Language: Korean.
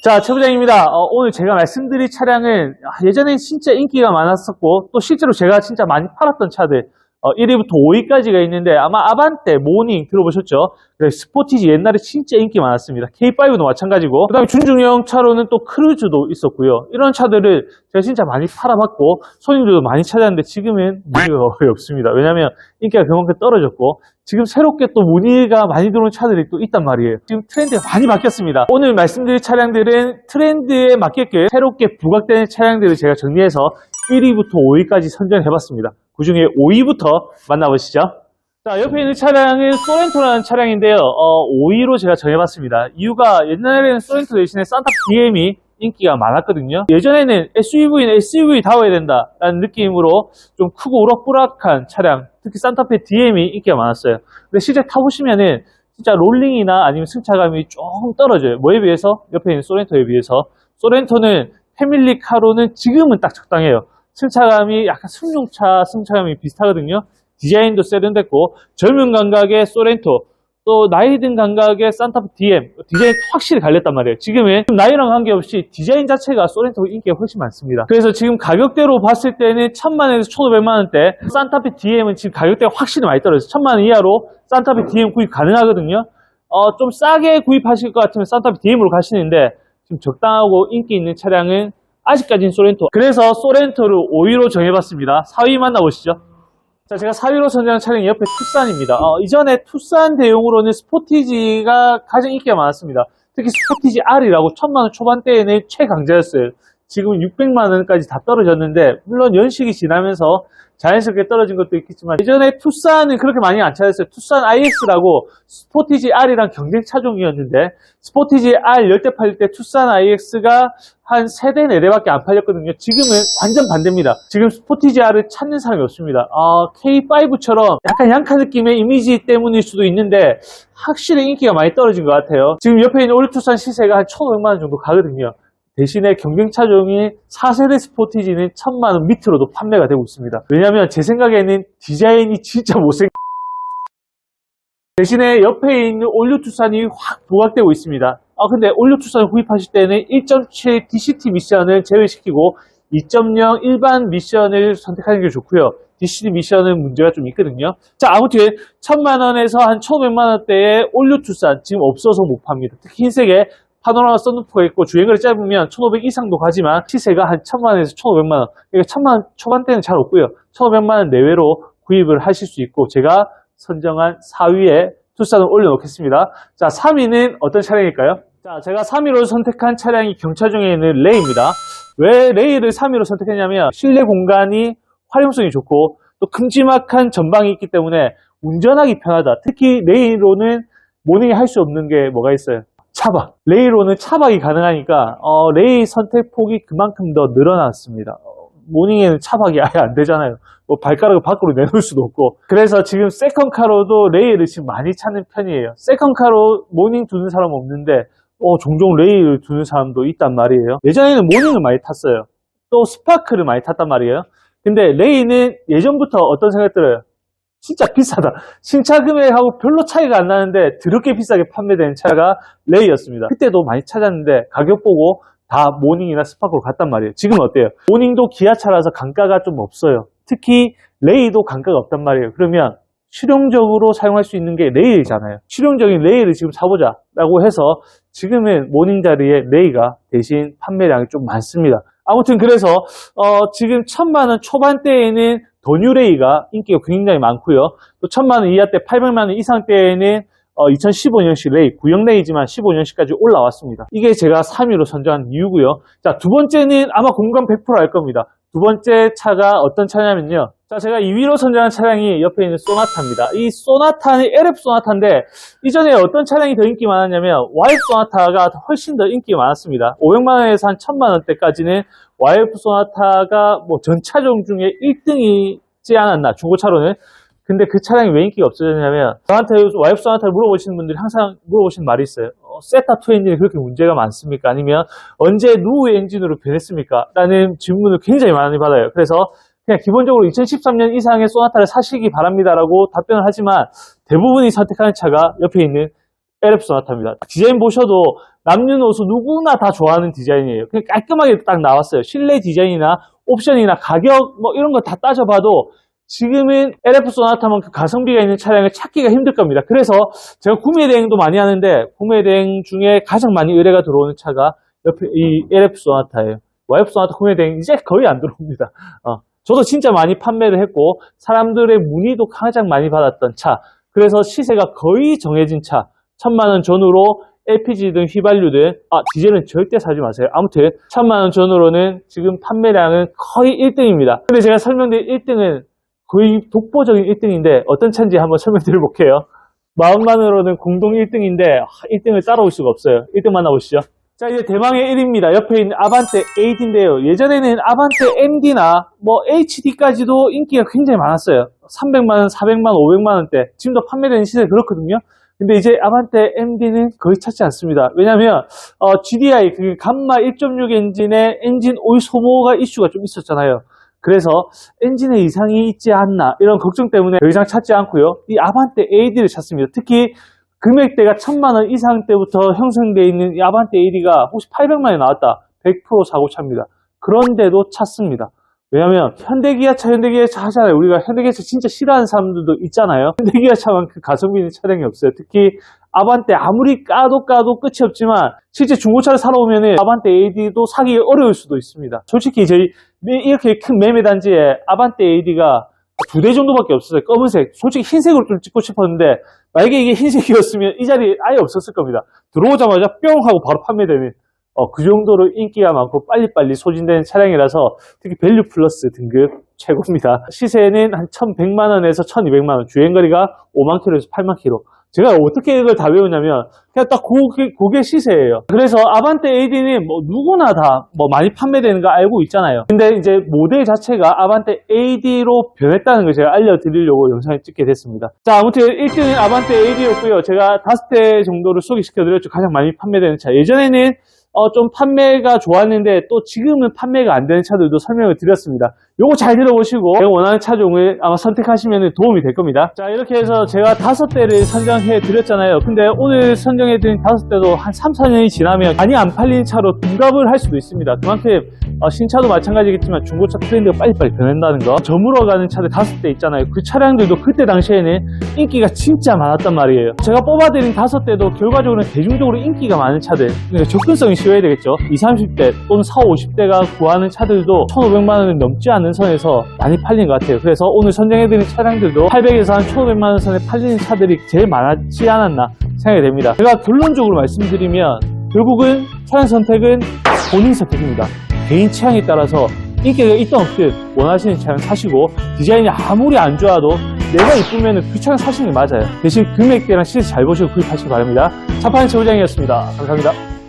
자, 최 부장입니다. 어, 오늘 제가 말씀드릴 차량은 아, 예전에 진짜 인기가 많았었고 또 실제로 제가 진짜 많이 팔았던 차들 1위부터 5위까지가 있는데 아마 아반떼, 모닝 들어보셨죠? 그래, 스포티지 옛날에 진짜 인기 많았습니다. K5도 마찬가지고 그 다음에 준중형 차로는 또 크루즈도 있었고요. 이런 차들을 제가 진짜 많이 팔아봤고 손님들도 많이 찾았는데 지금은 문의가 거의 없습니다. 왜냐면 인기가 그만큼 떨어졌고 지금 새롭게 또 문의가 많이 들어온 차들이 또 있단 말이에요. 지금 트렌드가 많이 바뀌었습니다. 오늘 말씀드릴 차량들은 트렌드에 맞게끔 새롭게 부각되는 차량들을 제가 정리해서 1위부터 5위까지 선정해봤습니다. 그 중에 5위부터 만나보시죠. 자, 옆에 있는 차량은 소렌토라는 차량인데요. 어, 5위로 제가 정해봤습니다. 이유가 옛날에는 소렌토 대신에 산타 DM이 인기가 많았거든요. 예전에는 SUV는 SUV다워야 된다라는 느낌으로 좀 크고 우락부락한 차량, 특히 산타페 DM이 인기가 많았어요. 근데 실제 타보시면은 진짜 롤링이나 아니면 승차감이 조금 떨어져요. 뭐에 비해서? 옆에 있는 소렌토에 비해서. 소렌토는 패밀리 카로는 지금은 딱 적당해요. 승차감이 약간 승용차 승차감이 비슷하거든요. 디자인도 세련됐고 젊은 감각의 소렌토 또 나이 든 감각의 산타페 DM 디자인 확실히 갈렸단 말이에요. 지금은 나이랑 관계없이 디자인 자체가 소렌토 인기가 훨씬 많습니다. 그래서 지금 가격대로 봤을 때는 1000만원에서 1500만원대 산타페 DM은 지금 가격대가 확실히 많이 떨어져요. 1000만원 이하로 산타페 DM 구입 가능하거든요. 어, 좀 싸게 구입하실 것 같으면 산타페 DM으로 가시는데 지금 적당하고 인기 있는 차량은 아직까지는 소렌토. 그래서 소렌토를 5위로 정해봤습니다. 4위 만나보시죠. 자, 제가 4위로 선정한 차량이 옆에 투싼입니다. 어, 이전에 투싼 대용으로는 스포티지가 가장 인기가 많았습니다. 특히 스포티지 R이라고 1000만원 초반대에는 최강자였어요. 지금 600만 원까지 다 떨어졌는데, 물론 연식이 지나면서 자연스럽게 떨어진 것도 있겠지만, 예전에 투싼은 그렇게 많이 안 찾았어요. 투싼 IX라고 스포티지 R이랑 경쟁 차종이었는데, 스포티지 R 열대 팔릴 때 투싼 IX가 한 3대, 4대밖에 안 팔렸거든요. 지금은 완전 반대입니다. 지금 스포티지 R을 찾는 사람이 없습니다. 어, K5처럼 약간 양카 느낌의 이미지 때문일 수도 있는데 확실히 인기가 많이 떨어진 것 같아요. 지금 옆에 있는 올투싼 시세가 한 1,500만 원 정도 가거든요. 대신에 경쟁차종이 4세대 스포티지는 1000만원 밑으로도 판매가 되고 있습니다. 왜냐면 제 생각에는 디자인이 진짜 못생 대신에 옆에 있는 올류투싼이 확 부각되고 있습니다. 아 근데 올류투싼 구입하실 때는 1.7 DCT 미션을 제외시키고 2.0 일반 미션을 선택하는 게 좋고요. DCT 미션은 문제가 좀 있거든요. 자 아무튼 1000만원에서 한 1500만원대의 올류투싼 지금 없어서 못 팝니다. 특히 흰색에 파노라마 썬루프가 있고 주행거리 짧으면 1500 이상도 가지만 시세가 한 1000만원에서 1500만원 그러니까 1000만원 초반대는 잘 없고요. 1500만원 내외로 구입을 하실 수 있고 제가 선정한 4위에 투싼을 올려놓겠습니다. 자, 3위는 어떤 차량일까요? 자, 제가 3위로 선택한 차량이 경차 중에 있는 레이입니다. 왜 레이를 3위로 선택했냐면 실내 공간이 활용성이 좋고 또 큼지막한 전방이 있기 때문에 운전하기 편하다. 특히 레이로는 모닝에 할수 없는 게 뭐가 있어요? 차박. 레이로는 차박이 가능하니까 어, 레이 선택 폭이 그만큼 더 늘어났습니다. 어, 모닝에는 차박이 아예 안 되잖아요. 뭐 발가락을 밖으로 내놓을 수도 없고. 그래서 지금 세컨카로도 레이를 지금 많이 찾는 편이에요. 세컨카로 모닝 두는 사람 없는데 어, 종종 레이를 두는 사람도 있단 말이에요. 예전에는 모닝을 많이 탔어요. 또 스파크를 많이 탔단 말이에요. 근데 레이는 예전부터 어떤 생각 들어요? 진짜 비싸다. 신차 금액하고 별로 차이가 안 나는데 드럽게 비싸게 판매되는 차가 레이였습니다. 그때도 많이 찾았는데 가격 보고 다 모닝이나 스파크로 갔단 말이에요. 지금 어때요? 모닝도 기아차라서 강가가 좀 없어요. 특히 레이도 강가가 없단 말이에요. 그러면 실용적으로 사용할 수 있는 게 레일이잖아요. 실용적인 레일을 지금 사보자 라고 해서 지금은 모닝 자리에 레이가 대신 판매량이 좀 많습니다. 아무튼 그래서 어, 지금 천만 원 초반대에는 도뉴레이가 인기가 굉장히 많고요. 또 천만 원 이하대 800만 원 이상대에는 2015년식 레이, 구형 레이지만 15년식까지 올라왔습니다. 이게 제가 3위로 선정한 이유고요. 자, 두 번째는 아마 공감 100%알 겁니다. 두 번째 차가 어떤 차냐면요. 자, 제가 2위로 선정한 차량이 옆에 있는 소나타입니다. 이 소나타는 LF 소나타인데 이전에 어떤 차량이 더 인기 많았냐면 YF 소나타가 훨씬 더 인기가 많았습니다. 500만 원에서 한 1000만 원대까지는 YF 소나타가 뭐 전차종 중에 1등이지 않았나 중고차로는 근데 그 차량이 왜 인기가 없어졌냐면 저한테 YF 소나타를 물어보시는 분들이 항상 물어보시는 말이 있어요. 어, 세타 2 엔진이 그렇게 문제가 많습니까? 아니면 언제 누구 엔진으로 변했습니까? 라는 질문을 굉장히 많이 받아요. 그래서 그냥 기본적으로 2013년 이상의 소나타를 사시기 바랍니다라고 답변을 하지만 대부분이 선택하는 차가 옆에 있는 LF 소나타입니다. 디자인 보셔도 남녀노소 누구나 다 좋아하는 디자인이에요. 그냥 깔끔하게 딱 나왔어요. 실내 디자인이나 옵션이나 가격 뭐 이런 거 다 따져봐도 지금은 LF 소나타만큼 가성비가 있는 차량을 찾기가 힘들 겁니다. 그래서 제가 구매 대행도 많이 하는데 구매 대행 중에 가장 많이 의뢰가 들어오는 차가 옆에 이 LF 소나타예요. YF 소나타 구매 대행 이제 거의 안 들어옵니다. 어, 저도 진짜 많이 판매를 했고 사람들의 문의도 가장 많이 받았던 차. 그래서 시세가 거의 정해진 차. 천만 원 전후로 LPG든 휘발유든 아 디젤은 절대 사지 마세요. 아무튼 천만 원 전후로는 지금 판매량은 거의 1등입니다. 근데 제가 설명드린 1등은 거의 독보적인 1등인데 어떤 차인지 한번 설명드려 볼게요. 마음만으로는 공동 1등인데 1등을 따라올 수가 없어요. 1등 만나보시죠. 자 이제 대망의 1위입니다. 옆에 있는 아반떼 AD인데요. 예전에는 아반떼 MD나 뭐 HD까지도 인기가 굉장히 많았어요. 300만원, 400만원, 500만원대 지금도 판매되는 시세 그렇거든요. 근데 이제 아반떼 MD는 거의 찾지 않습니다. 왜냐면 어, GDI 그 감마 1.6 엔진의 엔진 오일 소모가 이슈가 좀 있었잖아요. 그래서 엔진에 이상이 있지 않나 이런 걱정 때문에 더 이상 찾지 않고요. 이 아반떼 AD를 찾습니다. 특히 금액대가 천만 원 이상 때부터 형성되어 있는 이 아반떼 AD가 혹시 800만에 나왔다. 100% 사고차입니다. 그런데도 찾습니다. 왜냐면 현대기아차, 현대기아차 하잖아요. 우리가 현대기아차 진짜 싫어하는 사람들도 있잖아요. 현대기아차만큼 가성비 있는 차량이 없어요. 특히 아반떼 아무리 까도 까도 끝이 없지만 실제 중고차를 사러 오면 아반떼 AD도 사기 어려울 수도 있습니다. 솔직히 저희 이렇게 큰 매매 단지에 아반떼 AD가 두 대 정도밖에 없었어요. 검은색. 솔직히 흰색으로 좀 찍고 싶었는데 만약에 이게 흰색이었으면 이 자리에 아예 없었을 겁니다. 들어오자마자 뿅 하고 바로 판매되는 어, 그 정도로 인기가 많고 빨리빨리 소진되는 차량이라서 특히 밸류 플러스 등급 최고입니다. 시세는 한 1,100만 원에서 1,200만 원, 주행거리가 5만 킬로에서 8만 킬로. 제가 어떻게 이걸 다 외우냐면 그냥 딱 그게, 그게 시세예요. 그래서 아반떼 AD는 뭐 누구나 다 뭐 많이 판매되는 거 알고 있잖아요. 근데 이제 모델 자체가 아반떼 AD로 변했다는 걸 제가 알려드리려고 영상을 찍게 됐습니다. 자, 아무튼 1등은 아반떼 AD였고요. 제가 다섯 대 정도를 소개시켜드렸죠. 가장 많이 판매되는 차. 예전에는 어, 좀 판매가 좋았는데 또 지금은 판매가 안 되는 차들도 설명을 드렸습니다. 요거 잘 들어보시고 원하는 차종을 아마 선택하시면 도움이 될 겁니다. 자 이렇게 해서 제가 다섯 대를 선정해 드렸잖아요. 근데 오늘 선정해 드린 다섯 대도 한 3, 4년이 지나면 많이 안 팔리는 차로 둔갑을 할 수도 있습니다. 그만큼 어, 신차도 마찬가지겠지만 중고차 트렌드가 빨리빨리 변한다는 거. 저물어 가는 차들 다섯 대 있잖아요. 그 차량들도 그때 당시에는 인기가 진짜 많았단 말이에요. 제가 뽑아드린 다섯 대도 결과적으로는 대중적으로 인기가 많은 차들. 그러니까 접근성이 쉬워야 되겠죠. 20, 30대 또는 4, 50대가 구하는 차들도 1,500만 원을 넘지 않는 선에서 많이 팔린 것 같아요. 그래서 오늘 선정해드린 차량들도 800에서 한 1,500만 원 선에 팔리는 차들이 제일 많았지 않았나 생각이 됩니다. 제가 결론적으로 말씀드리면 결국은 차량 선택은 본인 선택입니다. 개인 취향에 따라서 인기가 있든 없든 원하시는 차량 사시고 디자인이 아무리 안 좋아도 내가 이쁘면 그 차량 사시는 게 맞아요. 대신 금액대랑 시세 잘 보시고 구입하시기 바랍니다. 차파는 최부장이었습니다. 감사합니다.